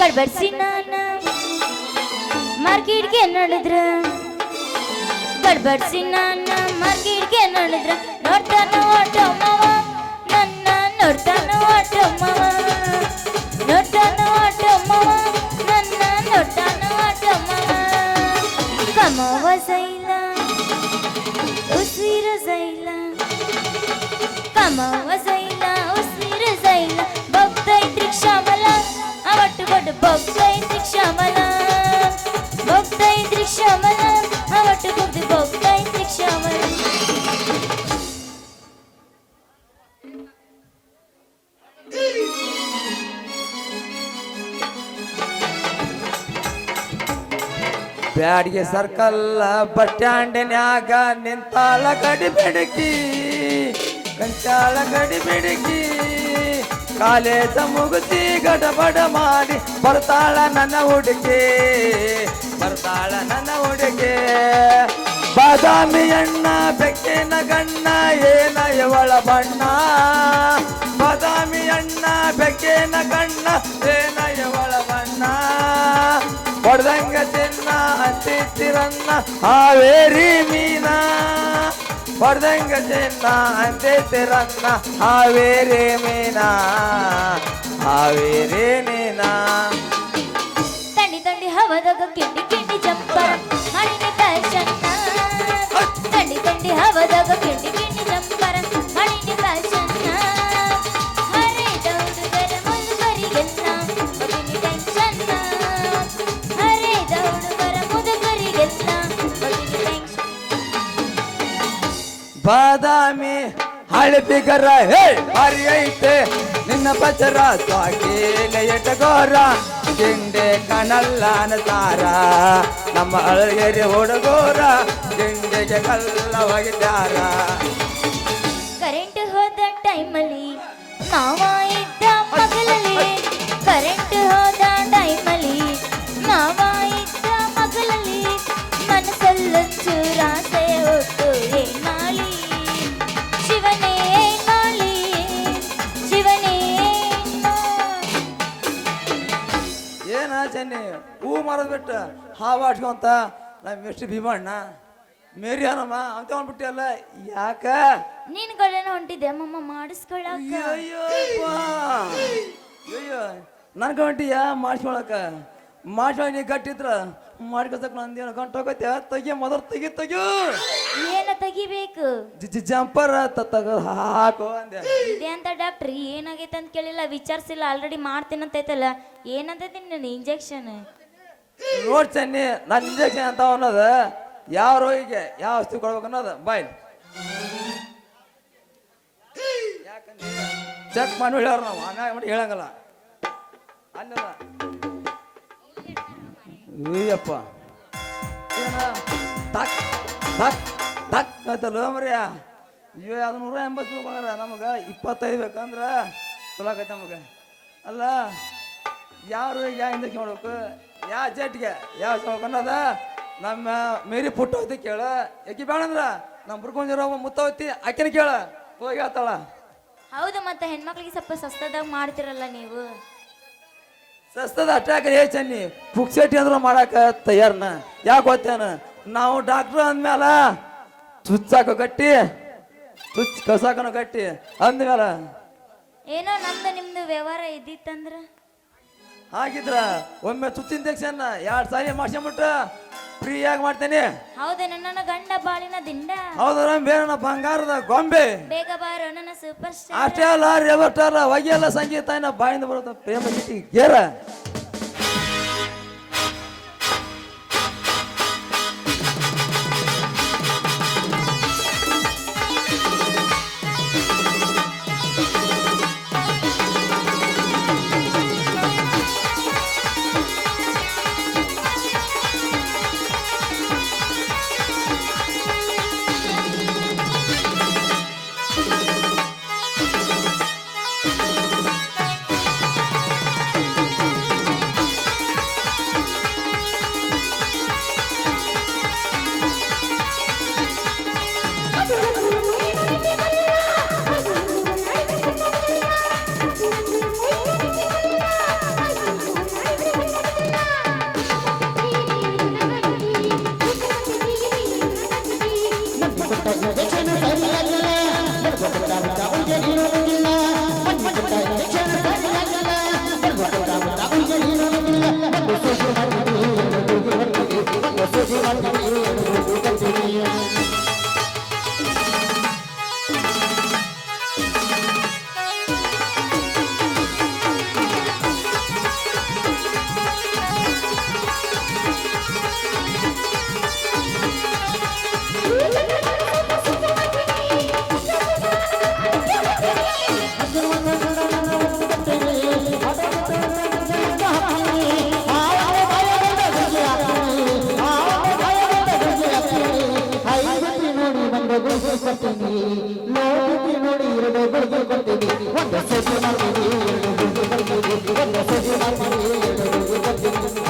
ಕಡ್ಬಡ್ಸಿ ನಾನ ಮಾರ್ಕೆಟ್ಗೆ ನೋಡಿದ್ರ ಗಡ್ಬಡ್ಸಿ ನಾನ ಮಾರ್ಕೆಟ್ಗೆ ನೋಡಿದ್ರ ನೋಡ್ತಾನ ಓಟೋ ಮಾವ ನನ್ನ ನೋಡ್ತಾನ ಓಟೋ ಮಾವ ನೋಡ್ತಾನ ಓಟೋ ಮಾವ ನನ್ನ ನೋಡ್ತಾನ ಓಟೋ ಮಾವ ಕಮವ ಸೈಲ ಉಸಿರು ಸೈಲ ಕಮವ ಸೈಲ ಬ್ಯಾಡಿಗೆ ಸರ್ಕಲ್ ಬಸ್ ಸ್ಟ್ಯಾಂಡಿನ್ಯಾಗ ನಿಂತಾಳ ಗಡಿ ಬೆಡಕಿ ಕಂಚಾಳ ಗಡಿ ಬೆಡಕಿ ಕಾಲೇಜ ಮುಗಿಸಿ ಗಡಬಡ ಮಾಡಿ ಬರ್ತಾಳ ನನ್ನ ಹುಡುಗಿ, ಬರ್ತಾಳ ನನ್ನ ಹುಡುಗಿ. ಬಾದಾಮಿ ಅಣ್ಣ, ಬೆಕ್ಕಿನ ಗಣ್ಣ, ಏನ ಇವಳ ಬಣ್ಣ. ಬಾದಾಮಿ ಅಣ್ಣ, ಬೆಕ್ಕಿನ ಗಣ್ಣ, ಏನ ಇವಳ ಬಣ್ಣ ಹೊಡ್ದಂಗ ತಿನ್ನ ಅಂತಿತ್ತಿರನ್ನ ಹಾವೇರಿ ಮೀನ. ಹೊಡ್ದಂಗ ತಿನ್ನ ಅಂತಿತ್ತಿರನ್ನ ಹಾವೇರಿ ಮೀನ. ಹಾವೇರಿ ಮೀನ. ತಂಡಿ ತಂಡಿ ಹವದಾಗ ಕಿಂಡಿ ಕಿಂಡಿ ಜಂಪರ ಹಣ್ಣಿನ ಫ್ಯಾಷನ್ ತಂಡಿ ತಂಡಿ ಹವದಾಗ ಹಳಬಿಗರ ಹೇ ಹರಿ ಐತೆ. ನಿನ್ನ ಪಚರ ಸ್ವಾಕೇಲ ಗೋರ ಗಿಂಡೆ ಕಣಲ್ಲ ತಾರ ನಮ್ಮ ಅಳಗೆರೆ ಹುಡುಗೋರ. ಜಿಂಡೆಗೆ ಕಲ್ಲ ಒಗಿದಾರ ಕರೆಂಟ್ ಹೋದ ಟೈಮಲ್ಲಿ ಮಾವ ಮಾರೋದ್ ಬಿಟ್ಟು ಹಾವು ಆಡ್ಕೊಂತ ನಮ್ಮ ಎಷ್ಟು ಭೀಮಣ್ಣ. ಮೇರಿ ಏನಮ್ಮ ಅಂತ ಅಂದ್ಬಿಟ್ಟಿಯಲ್ಲ ಯಾಕ? ನೀನ್ಗಳೇನೋ ಹೊಂಟಿದ್ದೆ ಅಮ್ಮಮ್ಮ ಮಾಡಿಸ್ಕೊಳಕ ಅಯ್ಯೋ ಅಯ್ಯೋ ನನ್ ಗಂಟಿಯ ಮಾಡ್ಸ್ಕೊಳಕ ಮಾಡ್ಸ್ಕೊಳಕ್ ನೀ ಗಟ್ಟಿದ್ರ ಮಾಡ್ಕೊಸಕ್ ನಂದೇನು ಗಂಟು ಹೋಗತ್ತೆ ತೆಗಿ ಮೊದಲು ತೆಗಿ ತೆಗಿಯು ಏನ ತೆಗಿಬೇಕು? ಜಂಪರ್ ತಗ ಹಾಕೋ ಅಂದೆ. ಇದೆ ಅಂತ ಡಾಕ್ಟ್ರಿ ಏನಾಗೈತೆ ಅಂತ ಕೇಳಿಲ್ಲ ವಿಚಾರಿಸಿಲ್ಲ ಆಲ್ರೆಡಿ ಮಾಡ್ತೀನಂತೈತಲ್ಲ ಏನಂತೈತಿ ನಿನ್ನ ಇಂಜೆಕ್ಷನ್ ನೋಡ್ ಚೆನ್ನಿ ನಾನು ಇಂಜೆಕ್ಷನ್ ಅಂತ ಅನ್ನೋದು ಯಾವ ರೋಗಿಗೆ ಯಾವ ಔಷಧಿ ಕೊಡ್ಬೇಕು ಅನ್ನೋದು. ಬಾಯ್. ಚೆಕ್ ಮಾಡಿ ಹೇಳೋರು ನಾವು. ಹಂಗಾಗಿ ಮಾಡಿ ಹೇಳಂಗಲ್ಲ. ಅಲ್ಲ ಅಯ್ಯಪ್ಪ. ತಕ್ ಮರ್ಯ. ಅಯ್ಯೋ ಅದು ನೂರ ಎಂಬತ್ತು ನಮಗೆ ಇಪ್ಪತ್ತೈದು ಬೇಕಂದ್ರೆ ಚಲೋ ಆಗೈತೆ ನಮಗೆ. ಅಲ್ಲ ಯಾವ ಯಾ ಹಿಂದಕ್ಕೆ ಇಂಜೆಕ್ಷನ್ ಯಾ ಜಟ್ಗೆ? ಯಾ ಯಾವ ಮಾಡ್ಬೇಕು ಅನ್ನೋದ ನಮ್ಮ ಮೇರಿ ಪುಟ್ಟ ಹೋಯ್ತಿ ಕೇಳ. ಯಾಕೆ ಬೇಡಂದ್ರ ನಮ್ಮ ಬುರ್ಕೊಂಡಿರೋ ಮುತ್ತವತ್ತಿ ಆಕಿನ ಕೇಳ. ಹೋಗಿ ಹೇಳ್ತಾಳ. ಹೌದು ಮತ್ತೆ ಹೆಣ್ಮಕ್ಳಿಗೆ ಸ್ವಲ್ಪ ಸಸ್ತದಾಗ ಮಾಡ್ತಿರಲ್ಲ ನೀವು? ಸಸ್ತದ ಅಟ್ಯಾಕ ಏ ಚನ್ನಿ ಪುಕ್ಸೇಟಿ ಅಂದ್ರೆ ಮಾಡಾಕ ತಯಾರನ. ಯಾಕೆ ಗೊತ್ತೇನ? ನಾವು ಡಾಕ್ಟ್ರ್ ಅಂದ್ಮೇಲ ಚುಚ್ಚಾಕ ಗಟ್ಟಿ ಚುಚ್ ಕಸಾಕನ ಗಟ್ಟಿ ಅಂದ್ಮೇಲ ಏನೋ ನಮ್ದು ನಿಮ್ದು ವ್ಯವಹಾರ ಇದ್ದಿತ್ತಂದ್ರ? ಹಾಗಿದ್ರ ಒಮ್ಮೆ ತುತ್ತಿನ ಇಂಜೆಕ್ಷನ್ ಎರಡು ಸಾರಿ ಮಾಡ್ಸ್ಕೊಂಬಿಟ್ಟ ಫ್ರೀಯಾಗಿ ಮಾಡ್ತೇನೆ. ಹೌದು ನನ್ನ ಗಂಡ ಬಾಳಿನ ದಿಂಡ. ಹೌದ್ರ ಬೇರೆ ಬಂಗಾರದ ಗೊಂಬೆ. ಬೇಗ ಬಾರೋ ನನ್ನ ಸೂಪರ್ ಸ್ಟಾರ್ ಅಷ್ಟೇ ಅಲ್ಲ ರೇವಟ್ಟಾರ ಒಗೆಯಲ್ಲ ಸಂಗೀತ ಏನ ಬಾಯಿಂದ ಬರುತ್ತೆ ಪ್ರೇಮ ಗೀತಿ ಗೇರ.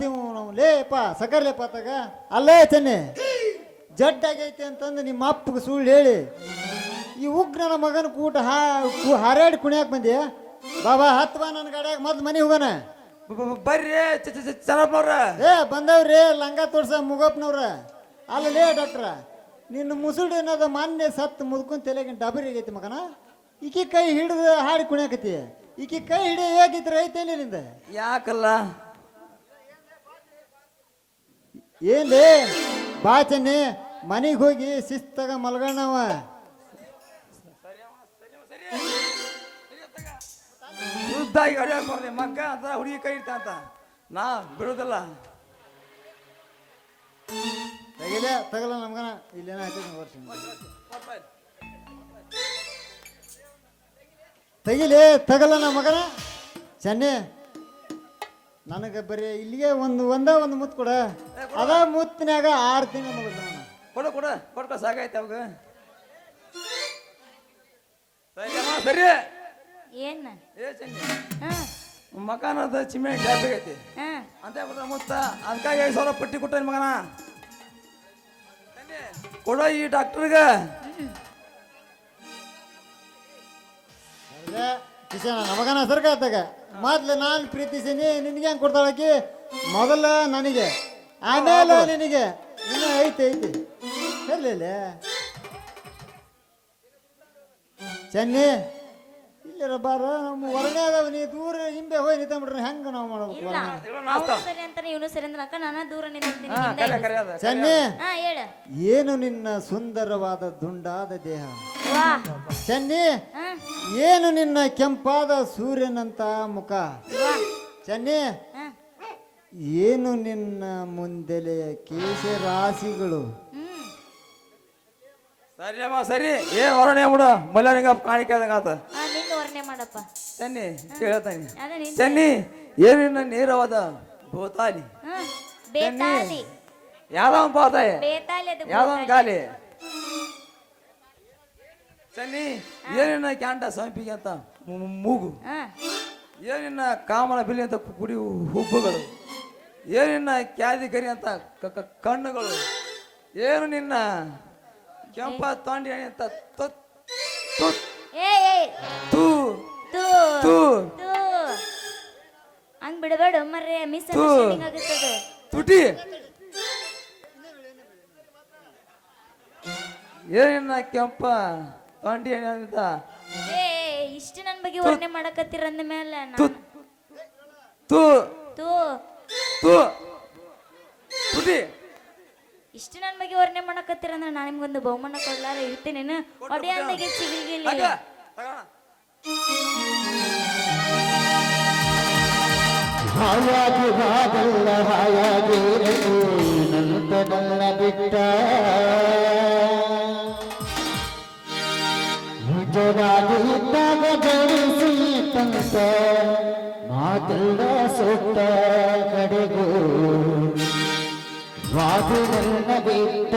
ನೀವು ನಾವು ಲೇಪ ಸಕರ್ಲೇಪ ತಗ ಅಲ್ಲೇ ಚೆನ್ನೆ ಜಡ್ ಆಗೈತೆ ಅಂತಂದು ನಿಮ್ಮ ಅಪ್ಪಗೆ ಸುಳ್ಳು ಹೇಳಿ. ಈ ಉಗ್ರನ ಮಗನ ಕೂಟ ಹಾ ಹಾರಾಡಿ ಕುಣಿಯಾಕ ಬಂದಿ. ಬಾಬಾ ಹತ್ತು ಬಾ ನನ್ನ ಗಾಡ್ಯಾಗ ಮೊದ್ಲು ಮನೆ ಹೋಗೋಣ. ಬರ್ರಿ ಚ- ಚ- ಚ- ಏ ಬಂದವ್ರಿ ಲಂಗ ತೋರ್ಸ ಮುಗಪ್ನವ್ರ ಅಲ್ಲಲೇ ಡಾಕ್ಟ್ರ ನಿನ್ನ ಮುಸುಡು ಅನ್ನೋದು ಮಾನ್ಯ ಸತ್ತು ಮುದ್ಕೊಂಡು ತಲೆಗೆ ಡಬರಿ ಆಗೈತಿ ಮಗನ. ಈಕಿ ಕೈ ಹಿಡಿದು ಹಾಡಿ ಕುಣಿಯಾಕತಿ ಈಕಿ ಕೈ ಹಿಡಿ ಹೇಗಿದ್ರೆ ಐತೇಲಿ ನಿಂದ. ಯಾಕಲ್ಲ? ಏನ್ಲೇ ಬಾಚನೆ ಮನೆಗೆ ಹೋಗಿ ಶಿಸ್ತಾಗ ಮಲ್ಗಣ್ಣವ. ಶುದ್ಧಾಗಿ ಹೊಡ್ಯಾಕ ಬರ್ಲಿ ಮಗ್ಗ ಅಂತ ಹುಡುಗಿ ಕೈ ಇಡ್ತ ಅಂತ. ನಾ ಬಿಡುದಿಲ್ಲ. ತೆಗಿಲೆ ತಗಲ ನಮ್ಗನ ಇಲ್ಲೇನ ಆಯ್ತದ ವರ್ಷ ತೆಗಿಲೆ ತಗಲ ನಮ್ಮ ಮಗನ. ಚೆನ್ನೆ. ನನಗೆ ಬರೀ ಇಲ್ಲಿಗೆ ಒಂದು ಒಂದೇ ಒಂದು ಮುತ್ತು ಕೊಡ. ಅದ ಮುತ್ತಿನಾಗ ಆರು ತಿಂಗಳು ಮುಗಿದ ಕೊಡು ಕೊಡು ಕೊಡ್ಕೊ ಸಾಕೈತೆ ಅವಾಗ. ಸರಿ. ಏನ್? ಏ ಹಾ. ಮಕಾನದ ಚಿಮೆಂಟ್ ಜಾಸ್ತಿ ಆಗೈತಿ. ಅಂತ ಬಿಟ್ರೆ ಮುತ್ತ. ಅದಕ್ಕಾಗಿ ಐದು ಸಾವಿರ ಪಟ್ಟಿ ಕೊಟ್ಟ ಮಗನ. ಕೊಡ ಕೊಡೋ ಈ ಡಾಕ್ಟರ್ಗೆ. ಕಿಶನ ನಮಗನ ಸರ್ಕಾರದಾಗ ಮೊದ್ಲು ನಾನು ಪ್ರೀತಿಸೀನಿ ನಿನಗೆ ಹೆಂಗೆ ಕೊಡ್ತಾಳಕಿ ಮೊದಲ ನನಗೆ ಆಮೇಲೆ ನಿನಗೆ. ಇನ್ನೂ ಐತಿ ಐತಿ. ಇರಲಿಲ್ಲ ಚೆನ್ನಿ. ಇಲ್ಲರ ಬಾರ ನಮ್ಮ ನೀ ದೂರ ಹಿಂದೆ ಹೋಗಿ ನಿಂತ್ಬಿಟ್ರೆ ಹೆಂಗೆ ನಾವು ಮಾಡ್ಬೇಕು ಇಲ್ಲ. ಸರಿ ಅಂತಾನೆ ಇವನು ಸರಿ ಅಂತ ಅಕ್ಕ ನಾನು ದೂರ ನಿಂತಿರ್ತೀನಿ ಹಿಂದೆ ಕರೆ ಇರು. ಕರೆ ಅದ ಚೆನ್ನಿ ಹಾ ಹೇಳ. ಏನು ನಿನ್ನ ಸುಂದರವಾದ ದುಂಡಾದ ದೇಹ? ವಾ. ಚೆನ್ನಿ ಹಾ. ಏನು ನಿನ್ನ ಕೆಂಪಾದ ಸೂರ್ಯನಂತ ಮುಖ? ವಾ. ಚೆನ್ನಿ ಹಾ. ಏನು ನಿನ್ನ ಮುಂದೆಲೆ ಕೇಶ ರಾಶಿಗಳು ಸರಿ ಅಮ್ಮ ಸರಿ. ಏನ್ ಹೊರಣೆ ಬಿಡು. ಮಲ್ಯಾನಿಗ ಕಾಣಿಕೆ ಆದಂಗ ಆತ. ಹಾ ನಿಂದು ವರ್ಣೆ ಮಾಡಪ್ಪ. ಚೆನ್ನಿ ಕೇಳ್ತಾನೆ. ಅದ ನಿಂದು. ಚೆನ್ನಿ ಏನಿನ ನೇರವಾದ ಭೂತಾಲಿ. ಹಾ ಬೇತಾಲಿ. ಯಾವ್ದೋ ಒಂದು ಪಾತಾಯ? ಬೇತಾಲಿ ಅದು ಯಾವ್ದೋ ಒಂದು ಗಾಲಿ? ಚೆನ್ನಿ ಏನಿನ್ನ ಕ್ಯಾಂಟ ಸಂಪಿಗೆ ಅಂತ ಮು- ಮೂಗು. ಹಾ. ಏನಿನ್ನ ಕಾಮನ ಬಿಲಿ ಅಂತ ಕುಡಿ ಹುಬ್ಬುಗಳು. ಏನಿನ್ನ ಕ್ಯಾದಿ ಗರಿ ಅಂತ ಕ- ಕ- ಕಣ್ಣುಗಳು. ಏನು ನಿನ್ನ ಕೆಂಪ ತೊಂಡಿ ಎಣ್ಣೆ ಅಂತ ತು- ತು- ಏ ಏ ತೂ ತೂ ತೂ. ತೂ. ಹಂಗ್ ಬಿಡಬೇಡ ಮರ್ರೆ ಮಿಸ್. ಅಂಡರ್ಸ್ಟ್ಯಾಂಡಿಂಗ್ ಆಗುತ್ತದೆ. ತುಟಿ. ಏನ ಕೆಂಪ ತೊಂಡಿ ಎಣ್ಣೆ ಅಂತ? ಏ ಇಷ್ಟು ನನ್ನ ಬಗ್ಗೆ ವರ್ಣೆ ಮಾಡಕತ್ತೀರ ಅಂದ ಮೇಲೆ ತೂ. ತುಟಿ. ಇಷ್ಟು ನನ್ನ ಬಗ್ಗೆ ವರ್ಣೆ ಮಾಡಕತ್ತೀರ ಅಂದ್ರೆ ನಾನು ನಿಮ್ಗೊಂದು ಬಹುಮಾನ ಕೊಡ್ಲಾರ ಇರ್ತೀನಿ ಒಡೆಯ ಅಂದಾಗೆ ಚಿಗಿಗಿಲಿ ತಗ, ತಗೋಣ. ಹಾಯಾಗಿ ಬಾಗಲ್ಲ ಹಾಯಾಗಿ ನಂತನಲ್ಲ ಬಿಟ್ಟ ನಿಜವಾಗಿ ಇದ್ದಾಗ ಬೆಳೆಸಿ ತಂತ ಮಾತೆಲ್ಲ ಸುತ್ತ ಕಡೆಗೂ ವಾದಿನಲ್ಲ ಬಿಟ್ಟ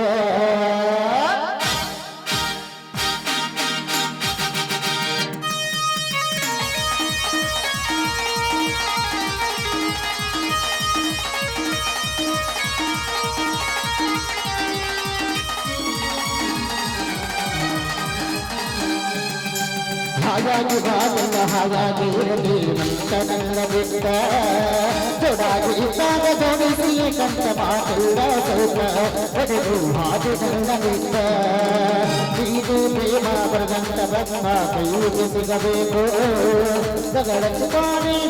ಹಾಗಾಗಿ ಬಾಗಲ್ಲ ಹಾಗಾಗಿ ಇರಲಿ ನಂತನಲ್ಲ ಬಿಟ್ಟ. ದೊಡಾಗಿ ಜೋಡಿಸಿ ಕಂತ ಮಾತೆಲ್ಲ ಸ್ವಲ್ಪ ಒಡೆದು ಹಾದು ಬಿಟ್ಟ ಇದು ಪ್ರೇಮ ಬರದಂತ ಬ್ರಹ್ಮ ಕೈಗೆ ಸಿಗಬೇಕು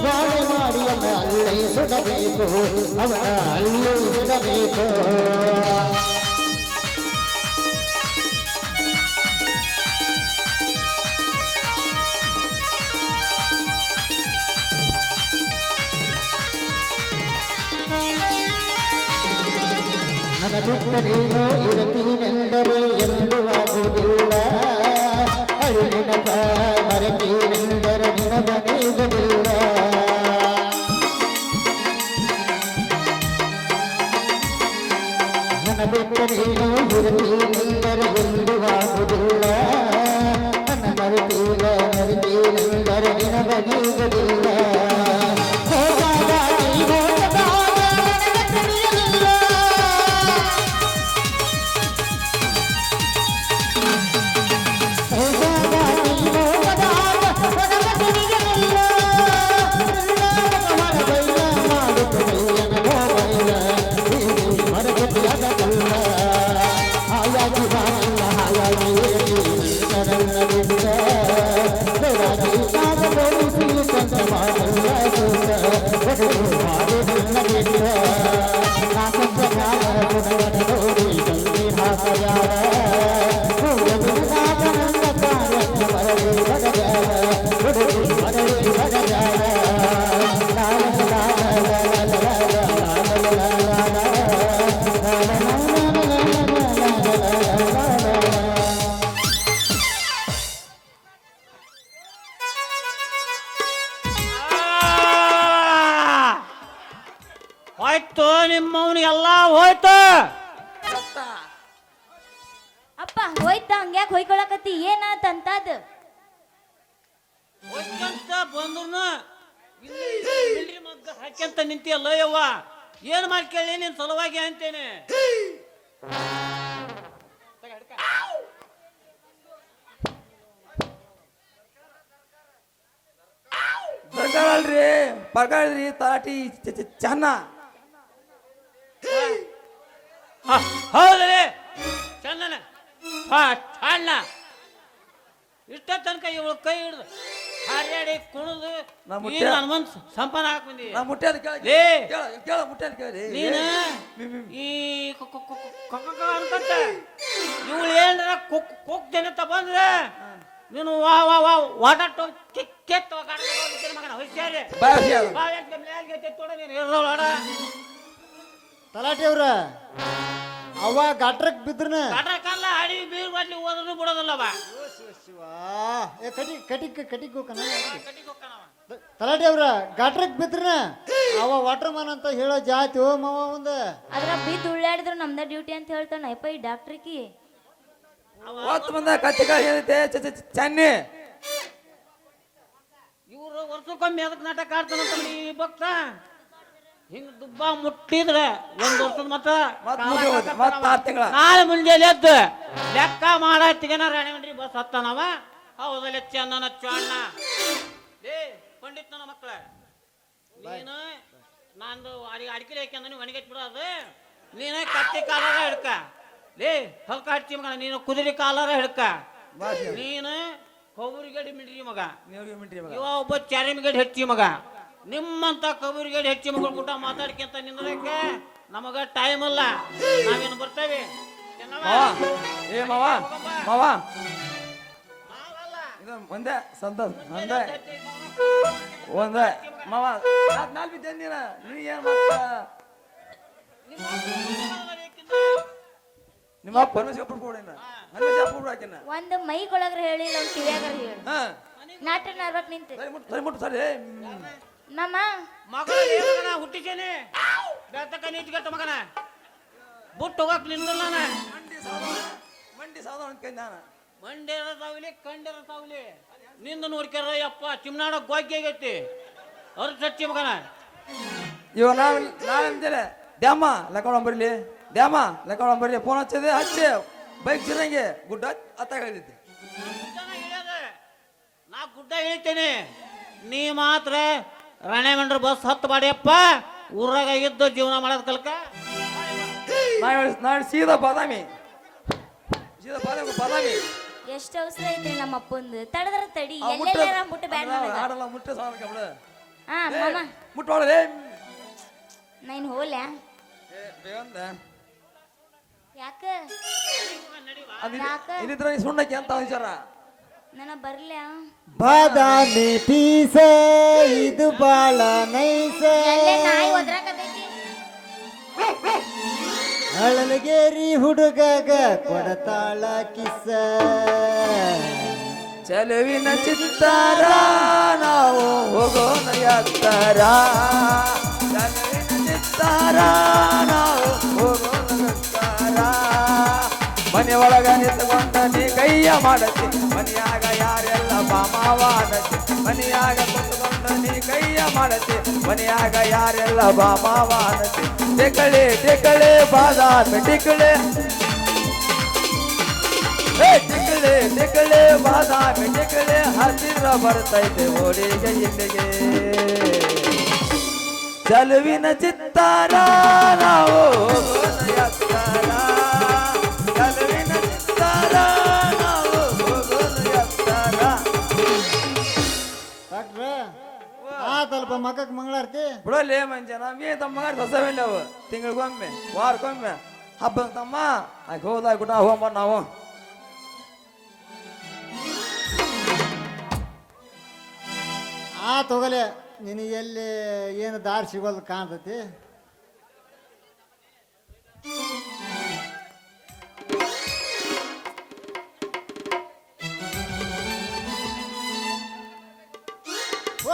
ಬಾಳೆ ಮಾಡಿ ಅವನ ಅಲ್ಲೇ ಸುಡಬೇಕು ಅವನ ಅಲ್ಲೇ ಸುಡಬೇಕು ನನ್ನ ಬಿಟ್ಟರೇನೋ ಇರತೀನೆಂದರೆ ಎಂದು ಆಗುವುದಿಲ್ಲ ಅಳಿನ ಮರತೀನೆಂದರೆ ನಿನಗನೀಗುವುದಿಲ್ಲ ನನ್ನ ನನ್ನ ಬಿಟ್ಟ ನೀನು ಇರತೀನೆಂದರೆ ಹಾಕ್ಯಂತ ನಿಂತಿಯಲ್ಲ ಯವ್ವ? ಏನ್ ಮಾಡಿ ಕೇಳಿ ನಿನ್ ಸಲುವಾಗಿ ಅಂತೇನೆ? ಬರ್ಗಾಳಲ್ರಿ ಬರ್ಗಾಳ್ರಿ ತಲಾಟಿ ಚ- ಚ- ಚನ್ನ. ಹ, ಹೌದ್ರಿ. ಚಂದನ ಹಾ ಚಾಣ್ಣ ಇಷ್ಟ ತನಕ ಇವಳು ಕೈ ಹಿಡ್ದು ಹಾರ್ಯಾಡಿ ಕುಣಿದು ನಾ ಮುಟ್ಟ- ಈಗ ನನ್ನ ಮನ್ಸು ಸಂಪಾನ ಹಾಕ್ ಬಂದಿ. ನಾ ಕೇಳ ಲೇ. ಕೇಳ ಕೇಳ ನೀನ ಈ ಅನ್ಕತ್ತ. ಇವಳು ಏನಾರ ಕುಕ್ ಕುಕ್ ಜನತ ಬಂದ್ರೆ ನೀನು ವಾ ವಾ ವಾ ವಾಟಾಟು ಕೆತ್ತ ಮಗನ ಹುಷಾರಿ ಬಾಯ್ ಎತ್ತಿ ತೊಡ ನೀನು. ತಲಾಟಿ ಅವ್ರ? ಅವ ಗಟ್ರಕ್ ಬಿದ್ರನ? ಕಟ್ರಕ್ಕಲ್ಲ ಅಡಿ ಬೀರ್ ಬಟ್ಲಿ ಓದ್ರು ಬಿಡೋದಿಲ್ಲ ಬಾ ಏ ಕಟಿ ಕಟಿಕ್ ಕಟಿಕ್ ಹೋಕನ ಕಟ್ಟಿಗೆ ಹೋಗ್ತಾನವ. ತಲಾಟಿ ಅವ್ರ ಗಟ್ರಕ್ ಬಿದ್ರನ? ಅವ ವಾಟರ್ ಮ್ಯಾನ್ ಅಂತ ಹೇಳೋ ಜಾತಿ ಓ ಮಾವ ಒಂದ ಅದ್ರ ಬಿದ್ದು ಉಳ್ಳಾಡಿದ್ರು ನಮ್ದ ಡ್ಯೂಟಿ ಅಂತ ಹೇಳ್ತಾನ. ಅಯ್ಯಪ್ಪ ಈ ಡಾಕ್ಟ್ರಿಕಿ ಹೊತ್ತು ಬಂದ ಕತ್ತಿಗ ಏನೈತೆ ಚ- ಚ- ಚ- ಚೆನ್ನಿ. ಇವ್ರು ವರ್ಷಕ್ಕೊಮ್ಮೆ ಅದಕ್ಕೆ ನಾಟಕ ಆಡ್ತಾನಂತ ಈ ಭಕ್ತ. ಹಿಂಗ್ ದುಬ್ಬ ಮುಟ್ಟಿದ್ರೆ ಒಂದು ವರ್ಷದ ಮತ್ತ ಮತ್ತ್ ಮುಗಿ ಹೋದ, ಮತ್ತ್ ಆರ್ ತಿಂಗಳ. ನಾಳೆ ಮುಂಜಾನೆ ಎದ್ದು ಲೆಕ್ಕ ಮಾಡತ್ತಿಗೆನ ರಾಣಿಮಂಡ್ರಿ ಬಸ್ ಹತ್ತಾನವ? ಹೌದಲ್ಲ ಚಂದನ ಚಣ್ಣ ಏ ಪಂಡಿತ್ ನನ್ನ ಮಕ್ಕಳ ನೀನು ನಾನು ಅಡಿ ಅಡಿಕೆ ಹಾಕ್ಯಂದ ನೀವು ಒಣಗೈತ್ ಬಿಡೋದು. ನೀನು ಕತ್ತಿ ಕಾಲರ ಹಿಡ್ಕ. ಲೇ ಹೊಲ್ಕ ಹಚ್ಚಿ ಮಗ ನೀನು ಕುದುರೆ ಕಾಲರ ಹಿಡ್ಕ. ನೀನು ಕೊಬ್ಬರಿಗಡಿ ಮಿಡ್ರಿ ಮಗ. ಮಿಂಟ್ರಿ ಮಗ. ಇವ ಒಬ್ಬ ಚಾರಿಮಿಗಡಿ ಹೆಚ್ಚಿ ಮಗ. ನಿಮ್ಮಂತ ಕಬರಿಗೆ ಹೆಚ್ಚಿ ಮಗಳು ಕೂಟ ಮಾತಾಡ್ಕೊಂತ ನಿಂದ್ರಕ್ಕೆ ನಮಗ ಟೈಮ್ ಅಲ್ಲ ನಾವೇನು ಬರ್ತೇವೆ? ಮಾವ. ಏ ಮಾವ. ಮಾವ. ಇದು ಒಂದೇ ಸಂತೋಷ ಒಂದೇ. ಒಂದೇ. ಮಾವ ನಾಲ್ಕು ನಾಲ್ಕು ಬಿದ್ದೆ ನೀನ. ನೀ ಏನ್ ಮತ್ತ ನಿಮ್ಮ ಅಪ್ಪ ಪರಮೇಶ್ವರ ಕೊಡಿನ ಹನುಮೇಶ ಬಿಡು ಹಾಕಿನ ಒಂದ್ ಮೈಗೊಳಗ್ರ ಹೇಳಿಲ್ಲ ಅವ್ನ ಕಿವ್ಯಾಗರ ಹೇಳಿ. ಹಾ. ನಾಟ ನರ್ವಕ್ ನಿಂತು. ಸರಿ ಮುಟ್ಟು ಸರಿ ಮುಟ್ಟು ಸರಿ. ಏನ್ ಮಗನ ಹುಟ್ಟಿಸೇನೆ. ಬೆಳ್ತಕ್ಕ ನೀಟ್ಗಟ್ಟ ಮಗನ. ಬುಟ್ಟು ಹೋಗಕ್ ನಿಂದಲ್ಲ ನಾನು. ಮಂಡಿ ಮಂಡಿ ಸಾವಧಾನ ಅನ್ಕೊಂಡ್ ನಾನು. ಮಂಡ್ಯರ ತಾವಲಿ ಕಂಡಿರ ತಾವಲಿ ನಿಂದ ನೋಡ್ಕ್ಯಾರ ಯಪ್ಪ ಚಿಮ್ನಾಡ ಗೊಗ್ಗೆ ಆಗೈತಿ. ಅವ್ರ ಸಚ್ಚಿ ಮಗನ. ಇವ ನಾವ್ ನಾವೇಂತೇಳಿ ದ್ಯಾಮ ಲೆಕ್ಕ ಬರ್ಲಿ. ದ್ಯಾಮ ಲೆಕ್ಕ ಬರ್ಲಿ. ಫೋನ್ ಹಚ್ಚಿದೆ ಹಚ್ಚಿ. ಬೈಕ್ ಸಿರಂಗೆ ಗುಡ್ಡ ಹತ್ತಾಗೈತಿ ನಾನು ನಾ ಗುಡ್ಡ ಹೇಳ್ತೇನೆ. ನೀ ಮಾತ್ರ ರಾಣೆಮಂಡ್ರ ಬಸ್ ಹತ್ತು ಬಾಡಿಯಪ್ಪ ಊರಾಗ ಇದ್ದು ಜೀವನ ಮಾಡೋದ್ ಕಲ್ಕ. ನಾಳೆ ನಾಳೆ ಸೀದಾ ಬಾದಾಮಿ. ಸೀದಾ ಬಾದಾಮಿ ಬಾದಾಮಿ. ಎಷ್ಟು ಅವಸರ ಐತ್ರಿ ನಮ್ಮ ಅಪ್ಪಂದು ತಡದ್ರ ತಡಿ. ಆ ಮುಟ್ಟ ಎಲ್ಲೆಲ್ಲ ಮುಟ್ಟ ಬ್ಯಾಡ ನನಗ ಆಡಲ್ಲ ಮುಟ್ಟ ಸಾವಕ್ಕೆ ಬಿಡು ಹಾ ಮಾಮ. ಮುಟ್ಟೋಳಲೇ ನೈನ್ ಹೋಲ್ಯಾ? ಬೇಗಂದ. ಯಾಕ? ಅದು ಯಾಕ? ಸುಣ್ಣಕ್ಕೆ ಅಂತ ವಿಚಾರ ನನ್ನ ಬಾದಾಮಿ ಪೀಸೆ ಇದು ಬಾಳ ನೈಸೆ. ಎಲ್ಲೇ ನಾಯಿ ಒದ್ರಾಕತೈತಿ ಅಳಲಗೇರಿ ಹುಡುಗಗ ಕೊಡತಾಳ ಕಿಸ ಚಲುವಿನ ಚಿತ್ತಾರ ನಾವು ಹೋಗೋಣ ಯಾತ್ತಾರ ಚಲುವಿನ ಚಿತ್ತಾರ ನಾವು ಹೋಗೋಣ ಮನೆ ಒಳಗ ನಿಂತುಕೊಂಡ ನೀ ಕೈಯ ಮಾಡತಿ. ಯಾರೆಲ್ಲ ಮನೆಯಾಗ ನೀ ಕೈಯ ಮಾಡತಿ. ಮನಿಯಾಗ ಯಾರೆಲ್ಲ ಬಾಮಾವಾದತಿ ಟೆಕಳೆ ಟೆಕಳೆ ಬಾದಾಮಿ ಟಿಕಳೆ ಟಿಕಳೆ ಟಿಕಳೆ ಬಾದಾಮಿ ಟಿಕಳೆ ಹಸಿರ ಬರ್ತೈತೆ ಓಡಿಗೆ ಇಲ್ಲಿಗೆ. ಚಲುವಿನ ಚಿತ್ತಾರ ನಾವು. ಆತಲ್ಪ ಮಕ್ಕಕ್ಕೆ ಮಂಗಳಾರತಿ? ಬಿಡೋಲ್ಲ ಮಂಜ ನಮ್ಗೆ ತಮ್ಮ ಮಗ ಹೊಸವಿಲ್ಲ ಅವು. ತಿಂಗಳಿಗೊಮ್ಮೆ ವಾರಕ್ಕೊಮ್ಮೆ. ಹಬ್ಬ ತಮ್ಮ ಆಗ ಹೋದಾಗ ಕೂಡ ಹೋಗ್ಬ ನಾವು. ಆ ತಗೊಲೆ ನಿನಗೆ ಎಲ್ಲಿ ಏನು ದಾರಿ ಸಿಗೋದು ಕಾಣ್ತೈತಿ?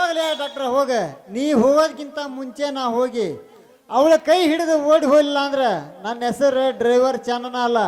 ಹೋಗ್ಲೇ ಡಾಕ್ಟ್ರ ಹೋಗ, ನೀ ಹೋಗೋದಕ್ಕಿಂತ ಮುಂಚೆ ನಾ ಹೋಗಿ, ಅವಳ ಕೈ ಹಿಡಿದು ಓಡಿ ಹೋಗ್ಲಿಲ್ಲ ಅಂದ್ರೆ ನನ್ನ ಹೆಸರು ಡ್ರೈವರ್ ಚಂದನ ಅಲ್ಲ.